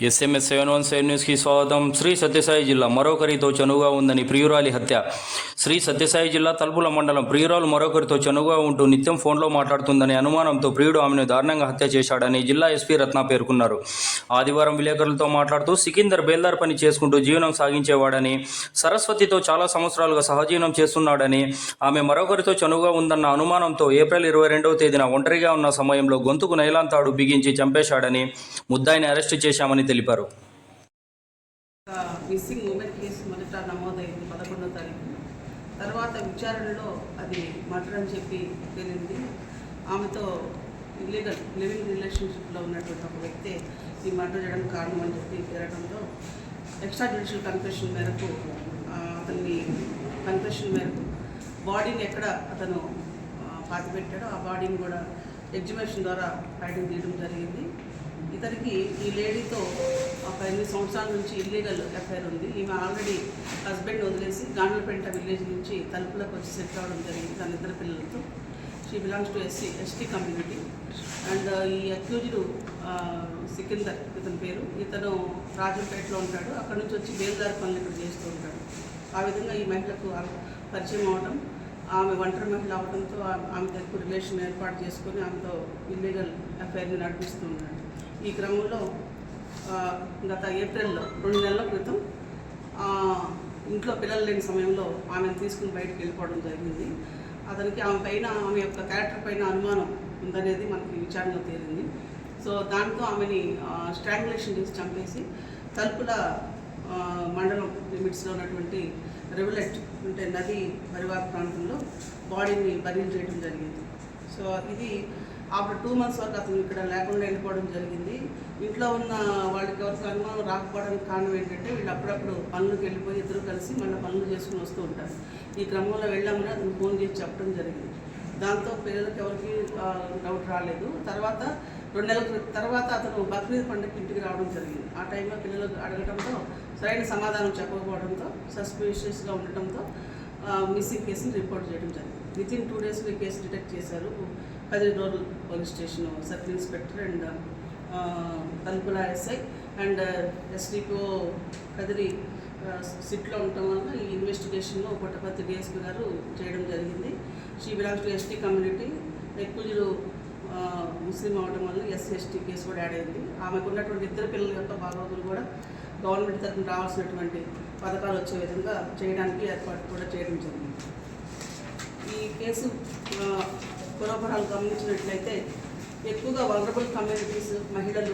SMS seven one seven న్యూస్కి స్వాగతం. శ్రీ సత్యసాయి జిల్లా మరొకరితో చనువుగా ఉందని ప్రియురాలి హత్య. శ్రీ సత్యసాయి జిల్లా తలుపుల మండలం ప్రియురాలు మరొకరితో చనువుగా ఉంటూ నిత్యం ఫోన్లో మాట్లాడుతుందనే అనుమానంతో ప్రియుడు ఆమెను దారుణంగా హత్య చేశాడని జిల్లా ఎస్పీ రత్న పేర్కొన్నారు. ఆదివారం విలేకరులతో మాట్లాడుతూ సికిందర్ బేల్దార్ పని చేసుకుంటూ జీవనం సాగించేవాడని సరస్వతితో చాలా సంవత్సరాలుగా సహజీవనం చేస్తున్నాడని ఆమె మరొకరితో చనువుగా ఉందన్న అనుమానంతో ఏప్రిల్ ఇరవై రెండవ తేదీన ఒంటరిగా ఉన్న సమయంలో గొంతుకు నైలాంతాడు బిగించి చంపేశాడని ముద్దాయిని అరెస్టు చేశామని తెలిపారు. మిస్సింగ్ ఉమెన్ కేసు మొదట నమోదైంది పదకొండో తారీఖు. తర్వాత విచారణలో అది మర్డర్ అని చెప్పి తేలింది. ఆమెతో ఇల్లీగల్ లివింగ్ రిలేషన్షిప్లో ఉన్నటువంటి ఒక వ్యక్తి ఈ మర్డర్ చేయడానికి కారణం అని చెప్పి తేలడంతో ఎక్స్ట్రా జ్యుడిషియల్ కన్ఫెషన్ మేరకు అతన్ని కన్ఫెషన్ మేరకు బాడీని ఎక్కడ అతను పాతిపెట్టాడో ఆ బాడీని కూడా ఎగ్జిబిషన్ ద్వారా బయటకు తీయడం జరిగింది. ఇతనికి ఈ లేడీతో ఒక ఎనిమిది సంవత్సరాల నుంచి ఇల్లీగల్ ఎఫ్ఐఆర్ ఉంది. ఈమె ఆల్రెడీ హస్బెండ్ వదిలేసి గాండ్లపేట విలేజ్ నుంచి తలుపులకు వచ్చి సెట్ అవ్వడం జరిగింది. తన ఇద్దరు పిల్లలతో. She belongs to SC ST community and ఈ అక్యూజ్డ్ uh, సికిందర్ ఇతని పేరు. ఇతను రాజంపేటలో ఉంటాడు. అక్కడ నుంచి వచ్చి బేల్దారి పనులు ఇక్కడ చేస్తూ ఉంటాడు. ఆ విధంగా ఈ మహిళకు పరిచయం అవడం ఆమె ఒంటరి మహిళ అవడంతో ఆమె దగ్గర రిలేషన్ ఏర్పాటు చేసుకొని ఆమెతో ఇల్లీగల్ అఫైర్ని నడిపిస్తూ ఉన్నాడు. ఈ క్రమంలో గత ఏప్రిల్లో రెండు నెలల క్రితం ఇంట్లో పిల్లలు లేని సమయంలో ఆమెను తీసుకుని బయటకు వెళ్ళిపోవడం జరిగింది. అతనికి ఆమె పైన ఆమె యొక్క క్యారెక్టర్ పైన అనుమానం ఉందనేది మనకి విచారణలో తేలింది. సో దాంతో ఆమెని స్ట్రాంగులేషన్ చేసి చంపేసి తలుపుల మండలం లిమిట్స్లో ఉన్నటువంటి రెవలెట్ అంటే నది పరివార ప్రాంతంలో బాడీని బదిలీ చేయడం జరిగింది. సో ఇది ఆఫ్టర్ టూ మంత్స్ వరకు అతను ఇక్కడ లేకుండా వెళ్ళిపోవడం జరిగింది. ఇంట్లో ఉన్న వాళ్ళకి ఎవరికి అనుమానం రాకపోవడానికి కారణం ఏంటంటే వీళ్ళు అప్పుడప్పుడు పనులకు వెళ్ళిపోయి ఇద్దరు కలిసి మళ్ళీ పనులు చేసుకుని వస్తూ ఉంటారు. ఈ క్రమంలో వెళ్ళామని అతను ఫోన్ చేసి చెప్పడం జరిగింది. దాంతో పిల్లలకి ఎవరికి డౌట్ రాలేదు. తర్వాత రెండు నెలల తర్వాత అతను బక్రీద్ పండుగకి ఇంటికి రావడం జరిగింది. ఆ టైంలో పిల్లలు అడగడంతో సరైన సమాధానం చెప్పకపోవడంతో సస్పీషియస్గా ఉండటంతో మిస్సింగ్ కేసుని రిపోర్ట్ చేయడం జరిగింది. విత్ ఇన్ టూ డేస్లో కేసు డిటెక్ట్ చేశారు. Kadiri road police station sub inspector and Talupula SI and SDPO Kadiri సిట్లో ఉండటం వల్ల ఈ ఇన్వెస్టిగేషన్లో పుట్టపర్తి డిఎస్పీ గారు చేయడం జరిగింది. She belongs to ST community ఎక్కువలు ముస్లిం అవడం వల్ల ఎస్సీ ఎస్టీ కేసు కూడా యాడ్ అయింది. ఆమెకు ఉన్నటువంటి ఇద్దరు పిల్లల యొక్క బాగోగులు కూడా గవర్నమెంట్ తరఫున రావాల్సినటువంటి పథకాలు వచ్చే విధంగా చేయడానికి ఏర్పాటు కూడా చేయడం జరిగింది. కేసు పురోపరాలు గమనించినట్లయితే ఎక్కువగా వలరబుల్ కమ్యూనిటీస్ మహిళలు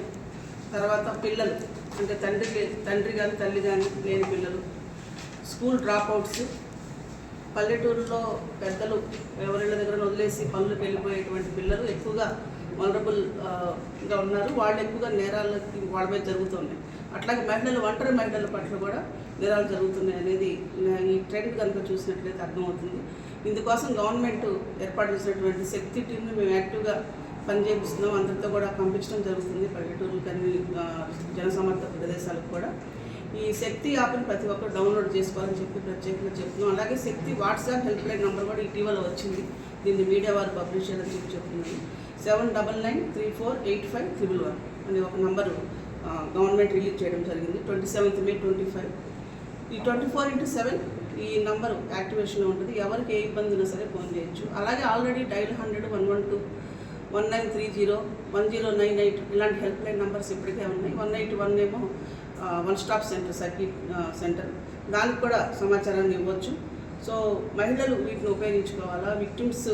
తర్వాత పిల్లలు అంటే తండ్రి తండ్రి కానీ తల్లి కానీ లేని పిల్లలు స్కూల్ డ్రాప్ అవుట్స్ పల్లెటూరులో పెద్దలు ఎవరిళ్ళ దగ్గర వదిలేసి పనులకు వెళ్ళిపోయేటువంటి పిల్లలు ఎక్కువగా వలరబుల్గా ఉన్నారు. వాళ్ళు ఎక్కువగా నేరాలకి వాళ్ళ మీద జరుగుతున్నాయి అట్లాగే మహిళలు ఒంటరి మహిళల పట్ల కూడా నేరాలు జరుగుతున్నాయి అనేది ఈ ట్రెండ్ కనుక చూసినట్లయితే అర్థమవుతుంది. ఇందుకోసం గవర్నమెంట్ ఏర్పాటు చేసినటువంటి శక్తి టీంను మేము యాక్టివ్గా పనిచేపిస్తున్నాం. అందరితో కూడా పంపించడం జరుగుతుంది. పల్లెటూరులకు అన్ని జనసమర్థ ప్రదేశాలకు కూడా. ఈ శక్తి యాప్ని ప్రతి ఒక్కరు డౌన్లోడ్ చేసుకోవాలని చెప్పి ప్రత్యేకంగా చెప్తున్నాం. అలాగే Shakti WhatsApp help line number కూడా ఇటీవల వచ్చింది. దీన్ని మీడియా వారు పబ్లిష్ చేయాలని చెప్పి చెప్తున్నాను. Seven double nine three four eight five triple one అనే ఒక నంబరు గవర్నమెంట్ రిలీజ్ చేయడం జరిగింది. Twenty seventh May twenty five. ఈ ట్వంటీ ఫోర్ ఇంటూ సెవెన్ ఈ నంబరు యాక్టివేషన్లో ఉంటుంది. ఎవరికి ఏ ఇబ్బంది ఉన్నా సరే ఫోన్ చేయొచ్చు. అలాగే already dial hundred one one two one nine three zero one zero nine eight ఇలాంటి హెల్ప్ లైన్ నెంబర్స్ ఇప్పటికే ఉన్నాయి. వన్ ఎయిట్ వన్ ఏమో one stop center circuit centre. దానికి కూడా సమాచారాన్ని ఇవ్వచ్చు. సో మహిళలు వీటిని ఉపయోగించుకోవాలా? విక్టిమ్స్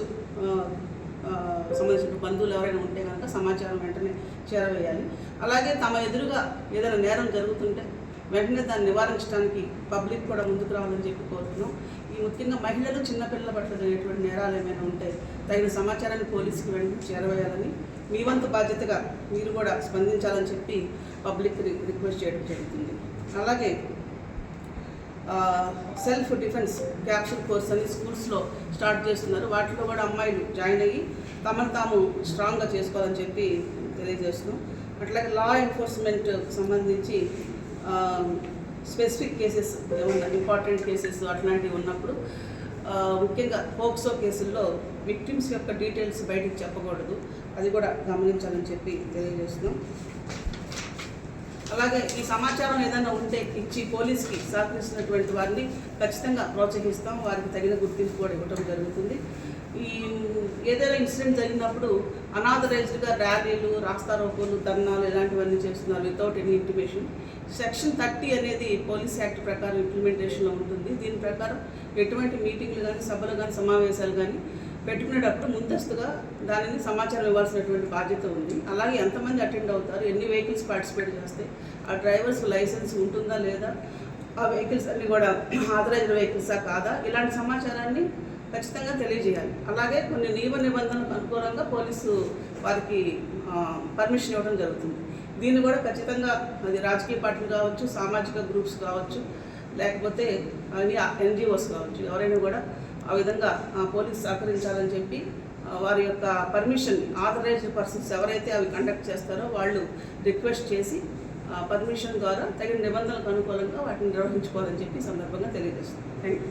సంబంధించిన బంధువులు ఎవరైనా ఉంటే కనుక సమాచారం వెంటనే చేరవేయాలి. అలాగే తమ ఎదురుగా ఏదైనా నేరం జరుగుతుంటే వెంటనే దాన్ని నివారించడానికి పబ్లిక్ కూడా ముందుకు రావాలని చెప్పి కోరుతున్నాం. ఈ ముఖ్యంగా మహిళలు చిన్నపిల్లల పట్ల జరిగేటువంటి నేరాలు ఏమైనా ఉంటే తగిన సమాచారాన్ని పోలీసుకి వెంటనే చేరవేయాలని మీ వంతు బాధ్యతగా మీరు కూడా స్పందించాలని చెప్పి పబ్లిక్ రిక్వెస్ట్ చేయడం జరుగుతుంది. అలాగే సెల్ఫ్ డిఫెన్స్ క్యాప్షన్ కోర్స్ అని స్కూల్స్లో స్టార్ట్ చేస్తున్నారు. వాటిలో కూడా అమ్మాయిలు జాయిన్ అయ్యి తమను తాము స్ట్రాంగ్గా చేసుకోవాలని చెప్పి తెలియజేస్తున్నాం. అట్లాగే లా ఎన్ఫోర్స్మెంట్ సంబంధించి స్పెసిఫిక్ కేసెస్ ఏమన్నా ఇంపార్టెంట్ కేసెస్ అట్లాంటివి ఉన్నప్పుడు ముఖ్యంగా పోక్సో కేసుల్లో విక్టిమ్స్ యొక్క డీటెయిల్స్ బయటకు చెప్పకూడదు. అది కూడా గమనించాలని చెప్పి తెలియజేస్తున్నాం. అలాగే ఈ సమాచారం ఏదైనా ఉంటే ఇచ్చి పోలీస్కి సహకరిస్తున్నటువంటి వారిని ఖచ్చితంగా ప్రోత్సహిస్తాం. వారికి తగిన గుర్తింపు కూడా ఇవ్వడం జరుగుతుంది. ఈ ఏదైనా ఇన్సిడెంట్ జరిగినప్పుడు అనాథరైజ్డ్గా ర్యాలీలు రాస్తారోకోలు ధర్నాలు ఇలాంటివన్నీ చేస్తున్నారు without any intimation section thirty అనేది పోలీస్ యాక్ట్ ప్రకారం ఇంప్లిమెంటేషన్లో ఉంటుంది. దీని ప్రకారం ఎటువంటి మీటింగ్లు కానీ సభలు కానీ సమావేశాలు కానీ పెట్టుకునేటప్పుడు ముందస్తుగా దానిని సమాచారం ఇవ్వాల్సినటువంటి బాధ్యత ఉంది. అలాగే ఎంతమంది అటెండ్ అవుతారు ఎన్ని వెహికల్స్ పార్టిసిపేట్ చేస్తే ఆ డ్రైవర్స్ లైసెన్స్ ఉంటుందా లేదా ఆ వెహికల్స్ అన్నీ కూడా ఆథరైజ్డ్ వెహికల్సా కాదా? ఇలాంటి సమాచారాన్ని ఖచ్చితంగా తెలియజేయాలి. అలాగే కొన్ని నియమ నిబంధనలకు అనుకూలంగా పోలీసు వారికి పర్మిషన్ ఇవ్వడం జరుగుతుంది. దీన్ని కూడా ఖచ్చితంగా అది రాజకీయ పార్టీలు కావచ్చు సామాజిక గ్రూప్స్ కావచ్చు లేకపోతే ఎన్జిఓస్ కావచ్చు ఎవరైనా కూడా ఆ విధంగా ఆ, పోలీస్ సహకరించాలని చెప్పి వారి యొక్క పర్మిషన్ ఆథరైజ్డ్ పర్సన్స్ ఎవరైతే అవి కండక్ట్ చేస్తారో వాళ్ళు రిక్వెస్ట్ చేసి పర్మిషన్ ద్వారా తగిన నిబంధనలకు అనుకూలంగా వాటిని నిర్వహించుకోవాలని చెప్పి సందర్భంగా తెలియజేస్తాను థ్యాంక్ యూ